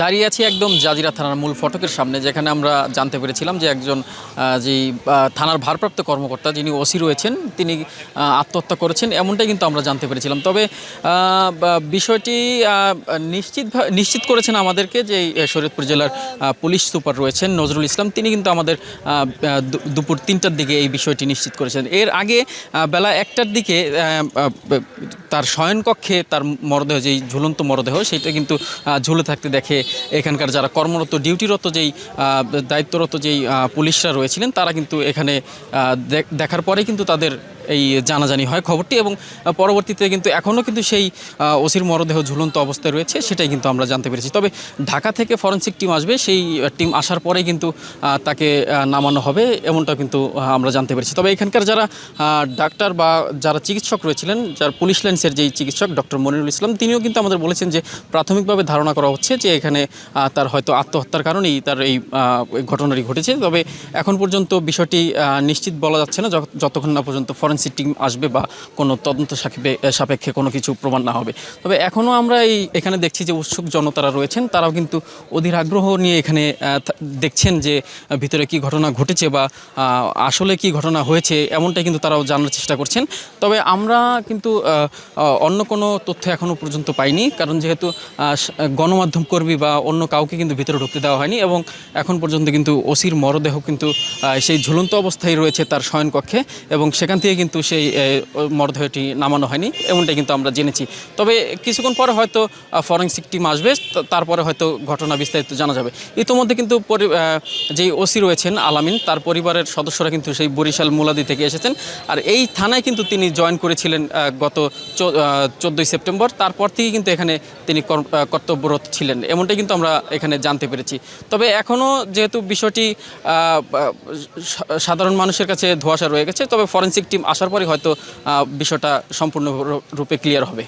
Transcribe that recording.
দাঁড়িয়ে আছি একদম জাজিরা থানার মূল ফটকের সামনে, যেখানে আমরা জানতে পেরেছিলাম যে একজন যেই থানার ভারপ্রাপ্ত কর্মকর্তা যিনি ওসি রয়েছেন, তিনি আত্মহত্যা করেছেন এমনটাই কিন্তু আমরা জানতে পেরেছিলাম। তবে বিষয়টি নিশ্চিত নিশ্চিত করেছেন আমাদেরকে যে শরীয়তপুর জেলার পুলিশ সুপার রয়েছেন নজরুল ইসলাম। তিনি কিন্তু আমাদের দুপুর তিনটার দিকে এই বিষয়টি নিশ্চিত করেছেন। এর আগে বেলা একটার দিকে তার শয়নকক্ষে তার মরদেহ, যেই ঝুলন্ত মরদেহ, সেটা কিন্তু ঝুলে থাকতে দেখে এখানকার যারা কর্মরত, ডিউটিরত যেই দায়িত্বরত যেই পুলিশরা রয়েছিলেন, তারা কিন্তু এখানে দেখ- দেখার পরে কিন্তু তাদের এই জানাজানি হয় খবরটি এবং পরবর্তীতে কিন্তু এখনও কিন্তু সেই ওসির মরদেহ ঝুলন্ত অবস্থায় রয়েছে, সেটাই কিন্তু আমরা জানতে পেরেছি। তবে ঢাকা থেকে ফরেন্সিক টিম আসবে, সেই টিম আসার পরেই কিন্তু তাকে নামানো হবে এমনটা কিন্তু আমরা জানতে পেরেছি। তবে এখানকার যারা ডাক্তার বা যারা চিকিৎসক রয়েছিলেন, যার পুলিশ লাইন্সের যেই চিকিৎসক ডক্টর মনিরুল ইসলাম, তিনিও কিন্তু আমাদের বলেছেন যে, প্রাথমিকভাবে ধারণা করা হচ্ছে যে এখানে তার হয়তো আত্মহত্যার কারণেই তার এই ঘটনাটি ঘটেছে। তবে এখন পর্যন্ত বিষয়টি নিশ্চিত বলা যাচ্ছে না, যত- যতক্ষণ না পর্যন্ত ফরেন্সিক টিম আসবে বা কোনো তদন্ত সাপেক্ষে সাপেক্ষে কোনো কিছু প্রমাণ না হবে। তবে এখনও আমরা এই, এখানে দেখছি যে উৎসুক জনতারা রয়েছেন, তারাও কিন্তু অধীর আগ্রহ নিয়ে এখানে দেখছেন যে ভিতরে কি ঘটনা ঘটেছে বা আসলে কি ঘটনা হয়েছে এমনটাই কিন্তু তারাও জানার চেষ্টা করছেন। তবে আমরা কিন্তু অন্য কোনো তথ্য এখনও পর্যন্ত পাইনি, কারণ যেহেতু গণমাধ্যম কর্মী বা অন্য কাউকে কিন্তু ভিতরে ঢুকতে দেওয়া হয়নি এবং এখন পর্যন্ত কিন্তু ওসির মরদেহ কিন্তু সেই ঝুলন্ত অবস্থায় রয়েছে তার শয়নকক্ষে এবং সেখান থেকে কিন্তু সেই মরদেহটি নামানো হয়নি, এমনটাই কিন্তু আমরা জেনেছি। তবে কিছুক্ষণ পরে হয়তো ফরেন্সিক টিম আসবে তারপরে হয়তো ঘটনা বিস্তারিত জানা যাবে। ইতিমধ্যে কিন্তু যেই ওসি রয়েছেন আলামিন, তার পরিবারের সদস্যরা কিন্তু সেই বরিশাল মুলাদি থেকে এসেছেন। আর এই থানায় কিন্তু তিনি জয়েন করেছিলেন গত চোদ্দোই সেপ্টেম্বর। তারপর থেকে কিন্তু এখানে তিনি কর্তব্যরত ছিলেন, এমনটাই কিন্তু আমরা এখানে জানতে পেরেছি। তবে এখনও যেহেতু বিষয়টি সাধারণ মানুষের কাছে ধোঁয়াশা রয়ে গেছে, তবে ফরেন্সিক টিম আসার পরে হয়তো বিষয়টা সম্পূর্ণ রূপে ক্লিয়ার হবে।